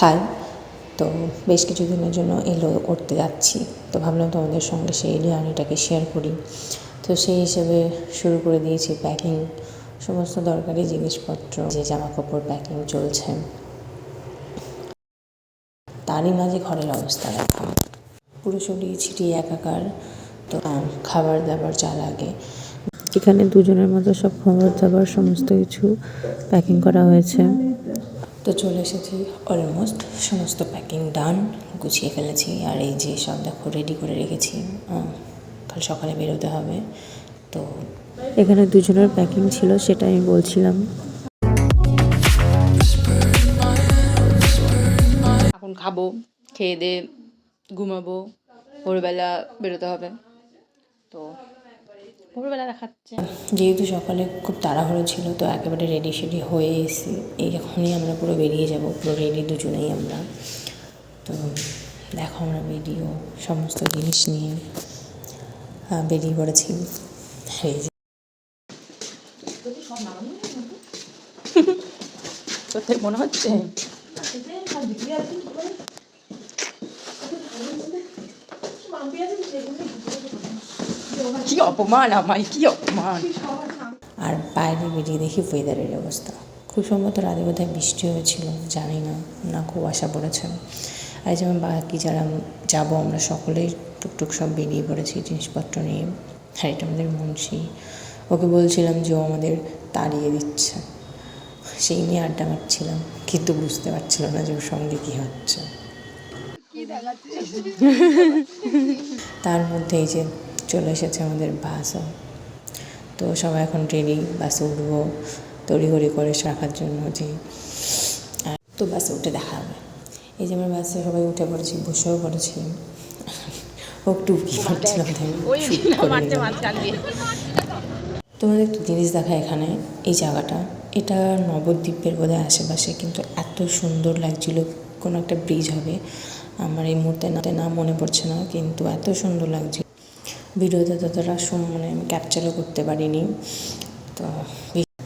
High তো বেশ কিছু দিনের জন্য এলো, করতে যাচ্ছি। তো ভাবলাম তোমাদের সঙ্গে সেই জার্নিটাকে শেয়ার করি। তো সেই হিসেবে শুরু করে দিয়েছি প্যাকিং সমস্ত দরকারি জিনিসপত্র, যে জামা কাপড় প্যাকিং চলছে। তারই মাঝে ঘরের অবস্থা দেখা। পুরো ছড়িয়ে ছিটিয়ে একাকার। তো খাবার দাবার যা লাগে। এখানে দুজনের মতো সব খাবার দাবার সমস্ত কিছু প্যাকিং করা হয়েছে। তো চলে এসেছি অলমোস্ট সমস্ত প্যাকিং ডান গুছিয়ে ফেলেছি। আর এই যে সব দেখো রেডি করে রেখেছি। কাল সকালে বেরোতে হবে। তো এখানে দুজনের প্যাকিং ছিল সেটা আমি বলছিলাম। এখন খাব, খেয়ে দিয়ে ঘুমাবো, ভোরবেলা বেরোতে হবে। তো ভোরবেলা দেখাচ্ছে। যেহেতু সকালে খুব তাড়াহুড়ো ছিল তো একেবারে রেডি সেডি হয়ে এসে এই এখনই আমরা পুরো বেরিয়ে যাব পুরো রেডি দুজনেই আমরা। তো দেখো আমরা ভিডিও সমস্ত জিনিস নিয়ে বেরিয়ে পড়েছি। সত্যি মনে হচ্ছে? কি অপমান আমায় কি অপমান? আর বাইরে বেরিয়ে দেখি ওয়েদারের অবস্থা। খুব সম্ভবত রাতে বোধহয় বৃষ্টি হয়েছিল জানি না না খুব আশা পড়েছে আর যেমন বাকি যারা যাব আমরা সকলেই টুকটুক সব বেরিয়ে পড়েছি জিনিসপত্র নিয়ে। হ্যাঁ এটা আমাদের মুন্সি। ওকে বলছিলাম যে ও আমাদের তাড়িয়ে দিচ্ছে। সেই নিয়ে আড্ডা মারছিলাম কিন্তু বুঝতে পারছিল না যে ওর সঙ্গে কী হচ্ছে। তার মধ্যে এই যে চলে এসেছে আমাদের বাসও। তো সবাই এখন রেডি বাসে উঠবো তড়িঘড়ি করে রাখার জন্য যে তো বাসে উঠে দেখা হবে। এই যে আমার বাসে সবাই উঠে পড়েছি বসেও পড়েছি। দিয়ে তোমাদের একটা জিনিস দেখা এখানে এই জায়গাটা। এটা নবদ্বীপের বোধহয় আশেপাশে কিন্তু এত সুন্দর লাগছিল কোনো একটা ব্রিজ হবে। আমার এই মুহূর্তে না মনে পড়ছে না কিন্তু এত সুন্দর লাগছিল। ভিডিওতে ততটা মানে আমি ক্যাপচারও করতে পারিনি। তো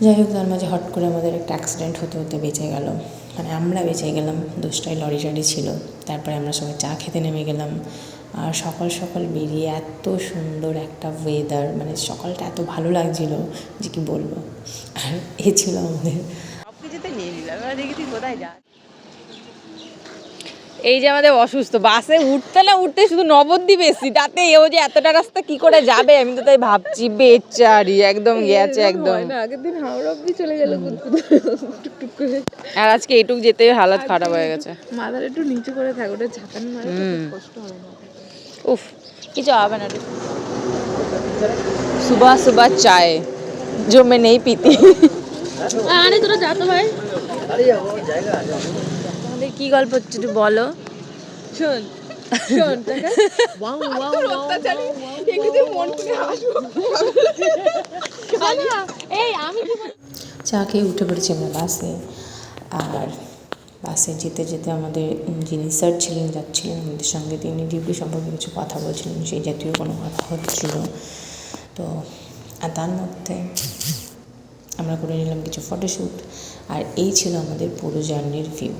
যাই হোক, তার মাঝে হট করে আমাদের একটা অ্যাক্সিডেন্ট হতে হতে বেঁচে গেল। মানে আমরা বেঁচে গেলাম, দোষটাই লরি টারি ছিল। তারপরে আমরা সবাই চা খেতে নেমে গেলাম। আর সকাল সকাল বেরিয়ে এত সুন্দর একটা ওয়েদার মানে সকালটা এত ভালো লাগছিল যে কি বলব। আর এ ছিল আমাদের। নিয়ে নিলাম দেখি তুই কোথায় যাস। এই যে আমাদের অসুস্থ বাসে উঠতে না উঠতে শুধু নবদ্বীপ এসছি তাতে এও যে এতটা রাস্তা কি করে যাবে আমি তো তাই ভাবছি বেচারি একদম গেছে একদম আগের দিন হাওড়া অব্দি চলে গেল টুকটুক করে আর আজকে এইটুক যেতে হালাত খারাপ হয়ে গেছে মাথার একটু নিচু করে থাক ওটা ঝাঁকানি মারে তো হুম। খুব কষ্ট হবে না উফ কিছু হবে না রে सुबह सुबह चाय जो मैं नहीं पीती আরে তোরা যা তো ভাই আমাদের কি গল্প হচ্ছে একটু বলো। শোন শোন ওয়াও ওয়াও অত্যাচারী এগুলো মন করে হাসবো। এই আমি চা খেয়ে উঠে পড়েছি আমরা বাসে। আর বাসে যেতে যেতে আমাদের যিনি স্যার ছিলেন যাচ্ছিলেন আমাদের সঙ্গে তিনি ডিউটি সম্পর্কে কিছু কথা বলছিলেন সেই জাতীয় কোনো কথা হচ্ছিল। তো আর তার মধ্যে আমরা করে নিলাম কিছু ফটোশ্যুট আর এই ছিল আমাদের পুরো জার্নির ভিউ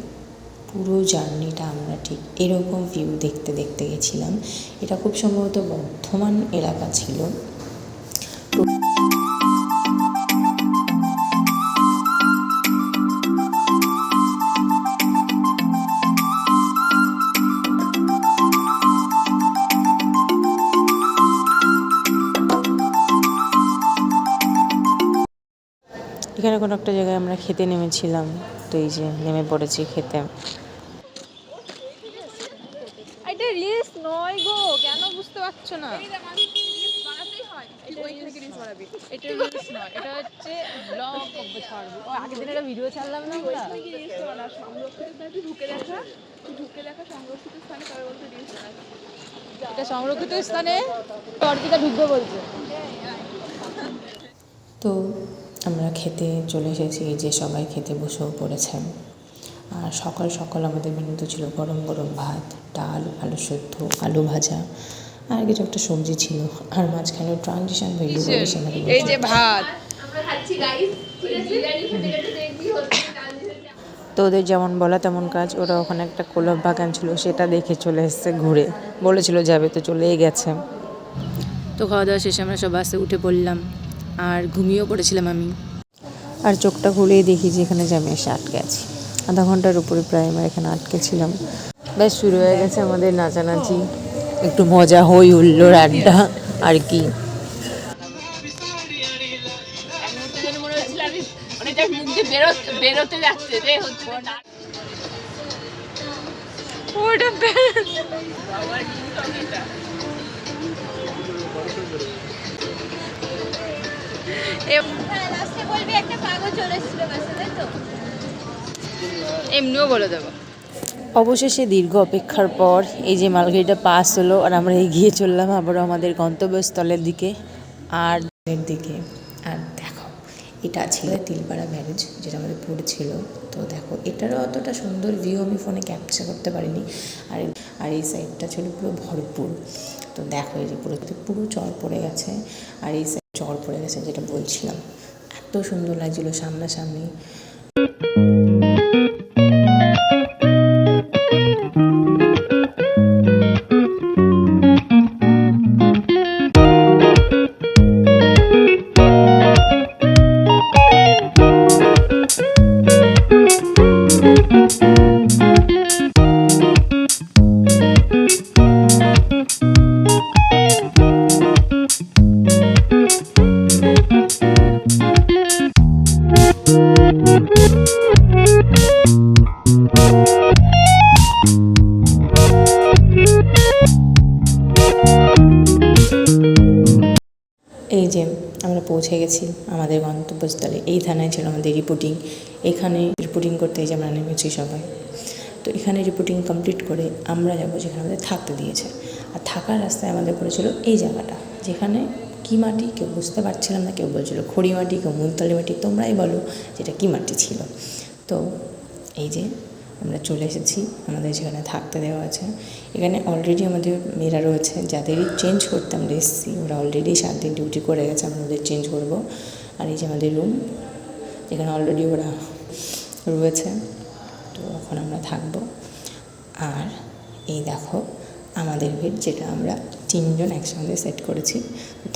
পুরো জার্নিটা আমরা ঠিক এরকম ভিউ দেখতে দেখতে গেছিলাম। এটা খুব সম্ভবত বর্ধমান এলাকা ছিল। এখানে কোনো একটা জায়গায় আমরা খেতে নেমেছিলাম। তো এই যে নেমে পড়েছি খেতে এটা রিলস নয় গো কেন বুঝতে পারছ না? এটা রিলস নয়। এটা হচ্ছে ব্লগ ছাড়বো আগের দিন একটা ভিডিও ছাড়লাম না আমরা? এটা সংরক্ষিত স্থানে? অর্পিতা ঢুকবে বলছে। তো আমরা খেতে চলে এসেছি যে সবাই খেতে বসেও পড়েছেন আর সকাল সকাল আমাদের মেনুতে ছিল গরম গরম ভাত ডাল আলু সেদ্ধ আলু ভাজা। আর কিছু একটা সবজি ছিল। আর মাঝখানে ট্রানজিশন ভেরি করে সেখানে এই যে ভাত। তো ওদের যেমন বলা তেমন কাজ ওরা ওখানে একটা কোলাপ বাগান ছিল সেটা দেখে চলে এসেছে ঘুরে। বলেছিল যাবে তো চলেই গেছে। তো খাওয়া দাওয়া শেষে আমরা সব বাসে উঠে পড়লাম আর ঘুমিয়েও পড়েছিলাম আমি। আর চোখটা খুলেই দেখি যে এখানে যে আমি এসে আটকে আছি। আধা ঘণ্টার উপরে প্রায় আমরা এখানে আটকে ছিলাম। ব্যাস শুরু হয়ে গেছে আমাদের নাচানাচি। একটু মজা হই হুল্লোড় আড্ডা আর কি। এমনিও বলে দেবো। অবশেষে দীর্ঘ অপেক্ষার পর এই যে মালগাড়িটা পাস হলো আর আমরা এগিয়ে চললাম আবারও আমাদের গন্তব্যস্থলের দিকে আর দিকে। আর দেখো, এটা ছিল তিলপাড়া ব্যারেজ যেটা আমাদের পড়েছিল তো দেখো, এটারও অতটা সুন্দর ভিউ আমি ফোনে ক্যাপচার করতে পারিনি। আর আর এই সাইডটা ছিল পুরো ভরপুর। তো দেখো এই যে পুরো পুরো চর পড়ে গেছে। আর এই সাইড চর পড়ে গেছে যেটা বলছিলাম। এত সুন্দর লাগছিল সামনাসামনি। এই যে আমরা পৌঁছে গেছি আমাদের গন্তব্যস্থলে। এই থানায় ছিল আমাদের রিপোর্টিং এখানে রিপোর্টিং করতে এই যে আমরা নেমেছি সবাই। তো এখানে রিপোর্টিং কমপ্লিট করে আমরা যাব যেখানে আমাদের থাকতে দিয়েছে। আর থাকার রাস্তায় আমাদের পড়েছিল এই জায়গাটা, যেখানে কী মাটি কেউ বুঝতে পারছিলাম না, কেউ বলছিল খড়ি মাটি, কেউ মুলতলি মাটি, তোমরাই বলো যেটা কী মাটি ছিল। তো এই যে আমরা চলে এসেছি, আমাদের যেখানে থাকতে দেওয়া আছে। এখানে অলরেডি আমাদের মেয়েরা রয়েছে, যাদেরই চেঞ্জ করতে আমরা এসেছি। ওরা অলরেডি সাত দিন ডিউটি করে গেছে, আমরা ওদের চেঞ্জ করব। আর এই যে আমাদের রুম এখানে অলরেডি ওরা রয়েছে। তো এখন আমরা থাকব। আর এই দেখো, আমাদের বেড যেটা আমরা তিনজন একসঙ্গে সেট করেছি,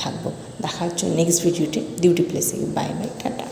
থাকব। দেখা হচ্ছে নেক্সট ভিডিওতে ডিউটি প্লেসে বাই বাই টাটা।